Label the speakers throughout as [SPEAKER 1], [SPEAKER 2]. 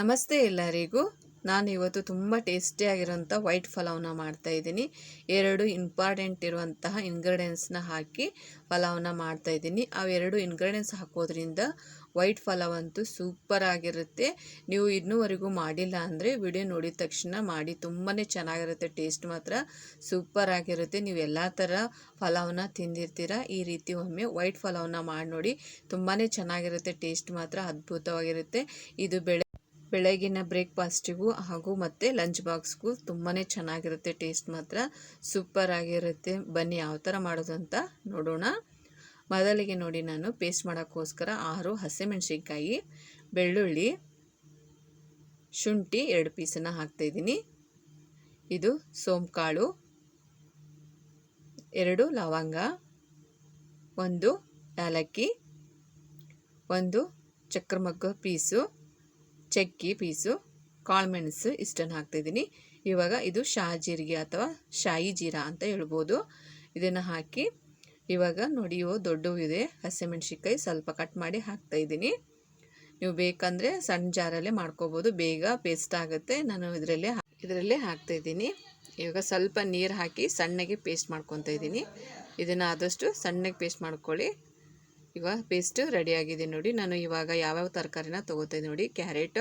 [SPEAKER 1] ನಮಸ್ತೆ ಎಲ್ಲರಿಗೂ. ನಾನು ಇವತ್ತು ತುಂಬ ಟೇಸ್ಟಿಯಾಗಿರೋಂಥ ವೈಟ್ ಫಲಾವ್ನ ಮಾಡ್ತಾಯಿದ್ದೀನಿ ಎರಡು ಇಂಪಾರ್ಟೆಂಟ್ ಇರುವಂತಹ ಇಂಗ್ರೀಡಿಯೆಂಟ್ಸ್ನ ಹಾಕಿ ಫಲಾವ್ನ ಮಾಡ್ತಾ ಇದ್ದೀನಿ. ಅವೆರಡು ಇಂಗ್ರೀಡಿಯೆಂಟ್ಸ್ ಹಾಕೋದ್ರಿಂದ ವೈಟ್ ಪಲಾವ್ ಅಂತೂ ಸೂಪರ್ ಆಗಿರುತ್ತೆ. ನೀವು ಇನ್ನೂವರೆಗೂ ಮಾಡಿಲ್ಲ ಅಂದರೆ ವಿಡಿಯೋ ನೋಡಿದ ತಕ್ಷಣ ಮಾಡಿ ತುಂಬಾ ಚೆನ್ನಾಗಿರುತ್ತೆ ಟೇಸ್ಟ್ ಮಾತ್ರ ಸೂಪರ್ ಆಗಿರುತ್ತೆ. ನೀವು ಎಲ್ಲ ಥರ ಫಲಾವ್ನ ತಿಂದಿರ್ತೀರ, ಈ ರೀತಿ ಒಮ್ಮೆ ವೈಟ್ ಫಲಾವ್ನ ಮಾಡಿ ನೋಡಿ ತುಂಬಾ ಚೆನ್ನಾಗಿರುತ್ತೆ ಟೇಸ್ಟ್ ಮಾತ್ರ ಅದ್ಭುತವಾಗಿರುತ್ತೆ. ಇದು ಬೆಳೆ ಬೆಳಗಿನ ಬ್ರೇಕ್ಫಾಸ್ಟಿಗೂ ಹಾಗೂ ಮತ್ತು ಲಂಚ್ ಬಾಕ್ಸ್ಗೂ ತುಂಬಾ ಚೆನ್ನಾಗಿರುತ್ತೆ, ಟೇಸ್ಟ್ ಮಾತ್ರ ಸೂಪರ್ ಆಗಿರುತ್ತೆ ಬನ್ನಿ ಯಾವ ಥರ ಮಾಡೋದು ಅಂತ ನೋಡೋಣ. ಮೊದಲಿಗೆ ನೋಡಿ ನಾನು ಪೇಸ್ಟ್ ಮಾಡೋಕ್ಕೋಸ್ಕರ ಆರು ಹಸಿಮೆಣಸಿನ್ಕಾಯಿ, ಬೆಳ್ಳುಳ್ಳಿ, ಶುಂಠಿ ಎರಡು ಪೀಸನ್ನು ಹಾಕ್ತಾಯಿದ್ದೀನಿ ಇದು ಸೋಂಕಾಳು, ಎರಡು ಲವಂಗ, ಒಂದು ಏಲಕ್ಕಿ, ಒಂದು ಚಕ್ರಮಗ್ಗ ಪೀಸು. ಚಕ್ಕಿ ಪೀಸು ಕಾಳುಮೆಣಸು ಇಷ್ಟನ್ನು ಹಾಕ್ತಾಯಿದ್ದೀನಿ ಇವಾಗ ಇದು ಶಾ ಜೀರಿಗೆ ಅಥವಾ ಶಾಯಿ ಜೀರಾ ಅಂತ ಹೇಳ್ಬೋದು. ಇದನ್ನು ಹಾಕಿ ಇವಾಗ ನೋಡಿ, ಇವು ದೊಡ್ಡವು ಇದೆ ಹಸಿಮೆಣ್ಸಿನ್ಕಾಯಿ ಸ್ವಲ್ಪ ಕಟ್ ಮಾಡಿ ಹಾಕ್ತಾಯಿದ್ದೀನಿ ನೀವು ಬೇಕಂದರೆ ಸಣ್ಣ ಜಾರಲ್ಲೇ ಮಾಡ್ಕೋಬೋದು. ಬೇಗ ಪೇಸ್ಟ್ ಆಗುತ್ತೆ. ನಾನು ಇದರಲ್ಲೇ ಇದರಲ್ಲೇ ಹಾಕ್ತಾಯಿದ್ದೀನಿ ಇವಾಗ ಸ್ವಲ್ಪ ನೀರು ಹಾಕಿ ಸಣ್ಣಗೆ ಪೇಸ್ಟ್ ಮಾಡ್ಕೊತಾ ಇದ್ದೀನಿ. ಇದನ್ನು ಆದಷ್ಟು ಸಣ್ಣಗೆ ಪೇಸ್ಟ್ ಮಾಡ್ಕೊಳ್ಳಿ. ಇವಾಗ ಪೇಸ್ಟ್ ರೆಡಿಯಾಗಿದೆ ನೋಡಿ. ನಾನು ಇವಾಗ ಯಾವ್ಯಾವ ತರಕಾರಿನ ತೊಗೋತಾ ನೋಡಿ. ಕ್ಯಾರೆಟ್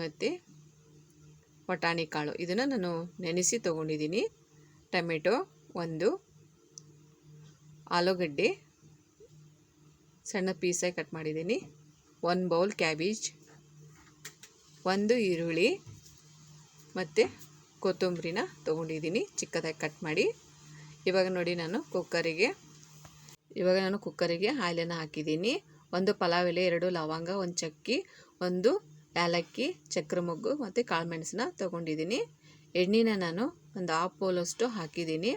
[SPEAKER 1] ಮತ್ತು ಬಟಾಣಿ ಕಾಳು. ಇದನ್ನು ನಾನು ನೆನೆಸಿ ತೊಗೊಂಡಿದ್ದೀನಿ. ಟೊಮೆಟೊ ಒಂದು, ಆಲೂಗಡ್ಡೆ ಸಣ್ಣ ಪೀಸಾಗಿ ಕಟ್ ಮಾಡಿದ್ದೀನಿ. ಒಂದು ಬೌಲ್ ಕ್ಯಾಬೇಜ್ ಒಂದು ಈರುಳ್ಳಿ ಮತ್ತು ಕೊತ್ತಂಬರಿನ ತೊಗೊಂಡಿದ್ದೀನಿ. ಚಿಕ್ಕದಾಗಿ ಕಟ್ ಮಾಡಿ. ಇವಾಗ ನೋಡಿ ನಾನು ಕುಕ್ಕರಿಗೆ ಇವಾಗ ನಾನು ಕುಕ್ಕರಿಗೆ ಹಾಲನ್ನು ಹಾಕಿದ್ದೀನಿ. ಒಂದು ಪಲಾವ್ ಎಲೆ ಎರಡು ಲವಂಗ, ಒಂದು ಚಕ್ಕಿ, ಒಂದು ಏಲಕ್ಕಿ ಚಕ್ರ ಮೊಗ್ಗು ಮತ್ತು ಕಾಳು ಮೆಣಸನ್ನ ತೊಗೊಂಡಿದ್ದೀನಿ. ಎಣ್ಣೆನ ನಾನು ಒಂದು ಹಾಫ್ ಪೋಲಷ್ಟು ಹಾಕಿದ್ದೀನಿ.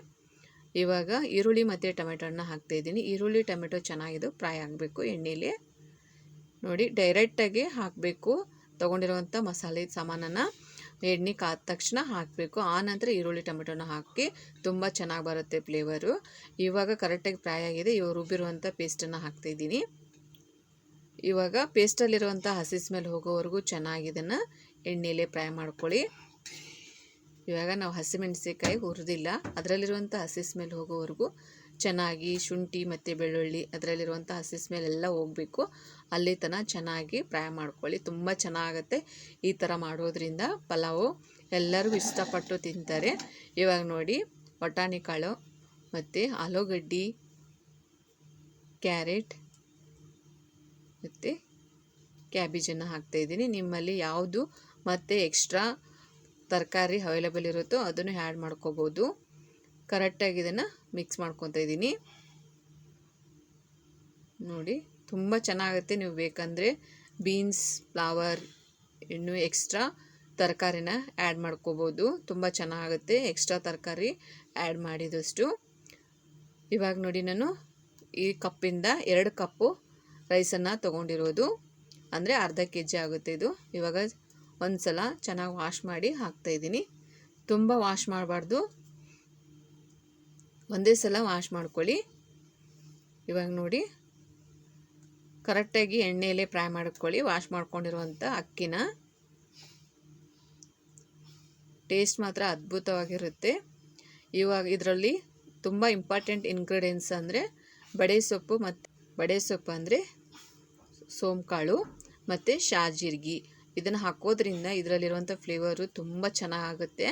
[SPEAKER 1] ಇವಾಗ ಈರುಳ್ಳಿ ಮತ್ತು ಟೊಮೆಟೊ ಹಣ್ಣು ಹಾಕ್ತಾಯಿದ್ದೀನಿ ಈರುಳ್ಳಿ, ಟೊಮೆಟೊ ಚೆನ್ನಾಗಿದ್ದು ಫ್ರೈ ಆಗಬೇಕು ಎಣ್ಣೆಲಿ. ನೋಡಿ ಡೈರೆಕ್ಟಾಗಿ ಹಾಕಬೇಕು. ತೊಗೊಂಡಿರುವಂಥ ಮಸಾಲೆ ಸಾಮಾನನ್ನು ಎಣ್ಣೆ ಕಾದ ತಕ್ಷಣ ಹಾಕಬೇಕು. ಆ ನಂತರ ಈರುಳ್ಳಿ, ಟೊಮೆಟೊನ ಹಾಕಿ ತುಂಬ ಚೆನ್ನಾಗಿ ಬರುತ್ತೆ ಫ್ಲೇವರು. ಇವಾಗ ಕರೆಕ್ಟಾಗಿ ಫ್ರೈ ಆಗಿದೆ. ಇವಾಗ ರುಬ್ಬಿರುವಂಥ ಪೇಸ್ಟನ್ನು ಹಾಕ್ತಾಯಿದ್ದೀನಿ ಇವಾಗ ಪೇಸ್ಟಲ್ಲಿರುವಂಥ ಹಸಿ ಸ್ಮೆಲ್ ಹೋಗೋವರೆಗೂ ಚೆನ್ನಾಗಿ ಇದನ್ನು ಎಣ್ಣೆಯಲ್ಲೇ ಫ್ರೈ ಮಾಡ್ಕೊಳ್ಳಿ. ಇವಾಗ ನಾವು ಹಸಿಮೆಣಸಿಕಾಯಿ ಹುರಿದಿಲ್ಲ. ಅದರಲ್ಲಿರುವಂಥ ಹಸಿ ಸ್ಮೆಲ್ ಹೋಗೋವರೆಗೂ ಚೆನ್ನಾಗಿ ಶುಂಠಿ ಮತ್ತು ಬೆಳ್ಳುಳ್ಳಿ ಅದರಲ್ಲಿರುವಂಥ ಹಸಿ ಸ್ಮೆಲ್ ಎಲ್ಲ ಹೋಗಬೇಕು. ಅಲ್ಲಿ ತನಕ ಚೆನ್ನಾಗಿ ಫ್ರೈ ಮಾಡ್ಕೊಳ್ಳಿ. ತುಂಬ ಚೆನ್ನಾಗುತ್ತೆ ಈ ಥರ ಮಾಡೋದ್ರಿಂದ ಪಲಾವು. ಎಲ್ಲರಿಗೂ ಇಷ್ಟಪಟ್ಟು ತಿಂತಾರೆ. ಇವಾಗ ನೋಡಿ ಬಟಾಣಿ ಕಾಳು ಮತ್ತು ಆಲೂಗಡ್ಡಿ, ಕ್ಯಾರೆಟ್ ಮತ್ತು ಕ್ಯಾಬೇಜನ್ನು ಹಾಕ್ತಾಯಿದ್ದೀನಿ ನಿಮ್ಮಲ್ಲಿ ಯಾವುದು ಮತ್ತು ಎಕ್ಸ್ಟ್ರಾ ತರಕಾರಿ ಅವೈಲೇಬಲ್ ಇರುತ್ತೋ ಅದನ್ನು ಆ್ಯಡ್ ಮಾಡ್ಕೋಬೋದು. ಕರೆಕ್ಟಾಗಿ ಇದನ್ನು ಮಿಕ್ಸ್ ಮಾಡ್ಕೊತಾ ಇದ್ದೀನಿ. ನೋಡಿ, ತುಂಬ ಚೆನ್ನಾಗುತ್ತೆ. ನೀವು ಬೇಕಂದರೆ ಬೀನ್ಸ್, ಫ್ಲವರ್ ಇನ್ನು ಎಕ್ಸ್ಟ್ರಾ ತರಕಾರಿನ ಆ್ಯಡ್ ಮಾಡ್ಕೋಬೋದು. ತುಂಬ ಚೆನ್ನಾಗುತ್ತೆ. ಎಕ್ಸ್ಟ್ರಾ ತರಕಾರಿ ಆ್ಯಡ್ ಮಾಡಿದಷ್ಟು. ಇವಾಗ ನೋಡಿ, ನಾನು ಈ ಕಪ್ಪಿಂದ ಎರಡು ಕಪ್ಪು ರೈಸನ್ನು ತೊಗೊಂಡಿರೋದು. ಅಂದರೆ ಅರ್ಧ ಕೆ ಜಿ ಆಗುತ್ತೆ ಇದು. ಇವಾಗ ಒಂದು ಸಲ ಚೆನ್ನಾಗಿ ವಾಶ್ ಮಾಡಿ ಹಾಕ್ತಾಯಿದ್ದೀನಿ ತುಂಬ ವಾಶ್ ಮಾಡಬಾರ್ದು. ಒಂದೇ ಸಲ ವಾಶ್ ಮಾಡ್ಕೊಳ್ಳಿ. ಇವಾಗ ನೋಡಿ. ಕರೆಕ್ಟಾಗಿ ಎಣ್ಣೆಯಲ್ಲೇ ಫ್ರೈ ಮಾಡ್ಕೊಳ್ಳಿ. ವಾಶ್ ಮಾಡ್ಕೊಂಡಿರುವಂಥ ಅಕ್ಕಿನ. ಟೇಸ್ಟ್ ಮಾತ್ರ ಅದ್ಭುತವಾಗಿರುತ್ತೆ. ಇವಾಗ ಇದರಲ್ಲಿ ತುಂಬ ಇಂಪಾರ್ಟೆಂಟ್ ಇಂಗ್ರೀಡಿಯೆಂಟ್ಸ್ ಅಂದರೆ ಬಡೆ ಸೊಪ್ಪು ಮತ್ತು ಬಡೆ ಸೊಪ್ಪು ಅಂದರೆ ಸೋಂಕಾಳು ಮತ್ತು ಶಾಜೀರ್ಗಿ. ಇದನ್ನು ಹಾಕೋದ್ರಿಂದ ಇದರಲ್ಲಿರುವಂಥ ಫ್ಲೇವರು ತುಂಬ ಚೆನ್ನಾಗುತ್ತೆ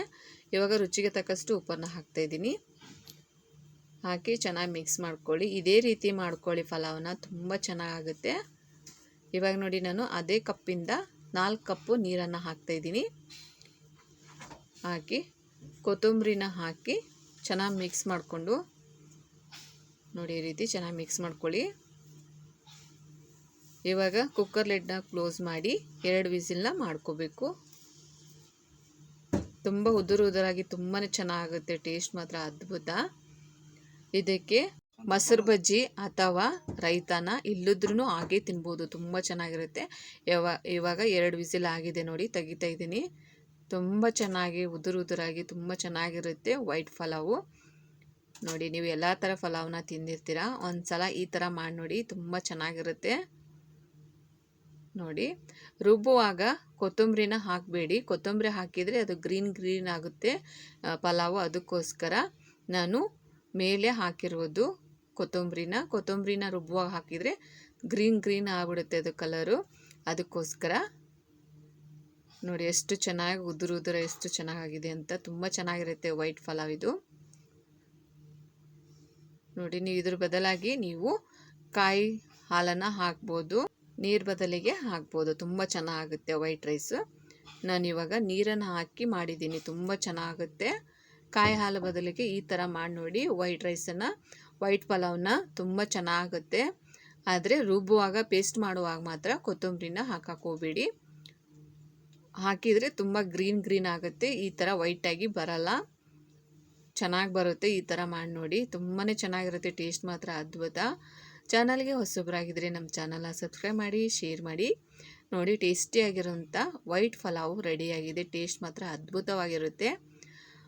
[SPEAKER 1] ಇವಾಗ ರುಚಿಗೆ ತಕ್ಕಷ್ಟು ಉಪ್ಪನ್ನು ಹಾಕ್ತಾಯಿದ್ದೀನಿ ಹಾಕಿ ಚೆನ್ನಾಗಿ ಮಿಕ್ಸ್ ಮಾಡ್ಕೊಳ್ಳಿ. ಇದೇ ರೀತಿ ಮಾಡ್ಕೊಳ್ಳಿ. ಪಲಾವನ್ನ ತುಂಬ ಚೆನ್ನಾಗುತ್ತೆ ಇವಾಗ ನೋಡಿ ನಾನು ಅದೇ ಕಪ್ಪಿಂದ ನಾಲ್ಕು ಕಪ್ಪು ನೀರನ್ನು ಹಾಕ್ತಾಯಿದ್ದೀನಿ ಹಾಕಿ ಕೊತ್ತಂಬರಿನ ಹಾಕಿ ಚೆನ್ನಾಗಿ ಮಿಕ್ಸ್ ಮಾಡಿಕೊಂಡು ನೋಡಿ ಈ ರೀತಿ ಚೆನ್ನಾಗಿ ಮಿಕ್ಸ್ ಮಾಡ್ಕೊಳ್ಳಿ. ಇವಾಗ ಕುಕ್ಕರ್ ಲಿಡ್ನ ಕ್ಲೋಸ್ ಮಾಡಿ ಎರಡು ವಿಸಿಲ್ನ ಮಾಡ್ಕೋಬೇಕು. ತುಂಬ ಉದುರು ಉದುರಾಗಿ ತುಂಬಾ ಚೆನ್ನಾಗುತ್ತೆ ಟೇಸ್ಟ್ ಮಾತ್ರ ಅದ್ಭುತ. ಇದಕ್ಕೆ ಮೊಸರು ಬಜ್ಜಿ ಅಥವಾ ರೈತಾನ ಇಲ್ಲದ್ರೂ ಹಾಗೆ ತಿನ್ಬೋದು. ತುಂಬ ಚೆನ್ನಾಗಿರುತ್ತೆ. ಯಾವ, ಇವಾಗ ಎರಡು ವಿಸಿಲ್ ಆಗಿದೆ ನೋಡಿ, ತೆಗಿತಾ ಇದ್ದೀನಿ. ತುಂಬ ಚೆನ್ನಾಗಿ, ಉದುರು ಉದುರಾಗಿ ತುಂಬ ಚೆನ್ನಾಗಿರುತ್ತೆ ವೈಟ್ ಪಲಾವು ನೋಡಿ, ನೀವು ಎಲ್ಲ ಥರ ಪಲಾವ್ನ ತಿಂದಿರ್ತೀರ? ಒಂದು ಸಲ ಈ ಥರ ಮಾಡಿ ನೋಡಿ, ತುಂಬ ಚೆನ್ನಾಗಿರುತ್ತೆ. ನೋಡಿ, ರುಬ್ಬುವಾಗ ಕೊತ್ತಂಬರಿನ ಹಾಕಬೇಡಿ. ಕೊತ್ತಂಬರಿ ಹಾಕಿದರೆ ಅದು ಗ್ರೀನ್ ಗ್ರೀನ್ ಆಗುತ್ತೆ ಪಲಾವು ಅದಕ್ಕೋಸ್ಕರ ನಾನು ಮೇಲೆ ಹಾಕಿರೋದು ಕೊತ್ತಂಬರಿನ. ಕೊತ್ತಂಬರಿನ ರುಬ್ಬುವಾಗ ಹಾಕಿದರೆ ಗ್ರೀನ್ ಗ್ರೀನ್ ಆಗಿಬಿಡುತ್ತೆ ಅದು ಕಲರು. ಅದಕ್ಕೋಸ್ಕರ ನೋಡಿ ಎಷ್ಟು ಚೆನ್ನಾಗಿ ಉದುರು ಉದುರ ಎಷ್ಟು ಚೆನ್ನಾಗಿದೆ ಅಂತ ತುಂಬ ಚೆನ್ನಾಗಿರುತ್ತೆ ವೈಟ್ ಫಲಾವ್ ಇದು. ನೋಡಿ ನೀವು ಇದ್ರ ಬದಲಾಗಿ ನೀವು ಕಾಯಿ ಹಾಲನ್ನು ಹಾಕ್ಬೋದು. ನೀರು ಬದಲಿಗೆ ಹಾಕ್ಬೋದು. ತುಂಬ ಚೆನ್ನಾಗುತ್ತೆ ವೈಟ್ ರೈಸ್. ನಾನು ಇವಾಗ ನೀರನ್ನು ಹಾಕಿ ಮಾಡಿದ್ದೀನಿ. ತುಂಬ ಚೆನ್ನಾಗುತ್ತೆ. ಕಾಯಿ ಹಾಲು ಬದಲಿಗೆ ಈ ಥರ ಮಾಡಿ ನೋಡಿ. ವೈಟ್ ರೈಸನ್ನು, ವೈಟ್ ಪಲಾವ್ನ ತುಂಬ ಚೆನ್ನಾಗುತ್ತೆ. ಆದರೆ ರುಬ್ಬುವಾಗ, ಪೇಸ್ಟ್ ಮಾಡುವಾಗ ಮಾತ್ರ ಕೊತ್ತಂಬರಿನ ಹಾಕಕ್ಕೆ ಹೋಗಬೇಡಿ. ಹಾಕಿದರೆ ತುಂಬ ಗ್ರೀನ್ ಗ್ರೀನ್ ಆಗುತ್ತೆ. ಈ ಥರ ವೈಟಾಗಿ ಬರಲ್ಲ. ಚೆನ್ನಾಗಿ ಬರುತ್ತೆ ಈ ಥರ ಮಾಡಿ ನೋಡಿ. ತುಂಬಾ ಚೆನ್ನಾಗಿರುತ್ತೆ, ಟೇಸ್ಟ್ ಮಾತ್ರ ಅದ್ಭುತ. ಚಾನಲ್ಗೆ ಹೊಸಬ್ರಾಗಿದ್ರೆ ನಮ್ಮ ಚಾನಲ್ನ ಸಬ್ಸ್ಕ್ರೈಬ್ ಮಾಡಿ, ಶೇರ್ ಮಾಡಿ. ನೋಡಿ ಟೇಸ್ಟಿಯಾಗಿರೋಂಥ ವೈಟ್ ಫಲಾವು ರೆಡಿಯಾಗಿದೆ. ಟೇಸ್ಟ್ ಮಾತ್ರ ಅದ್ಭುತವಾಗಿರುತ್ತೆ.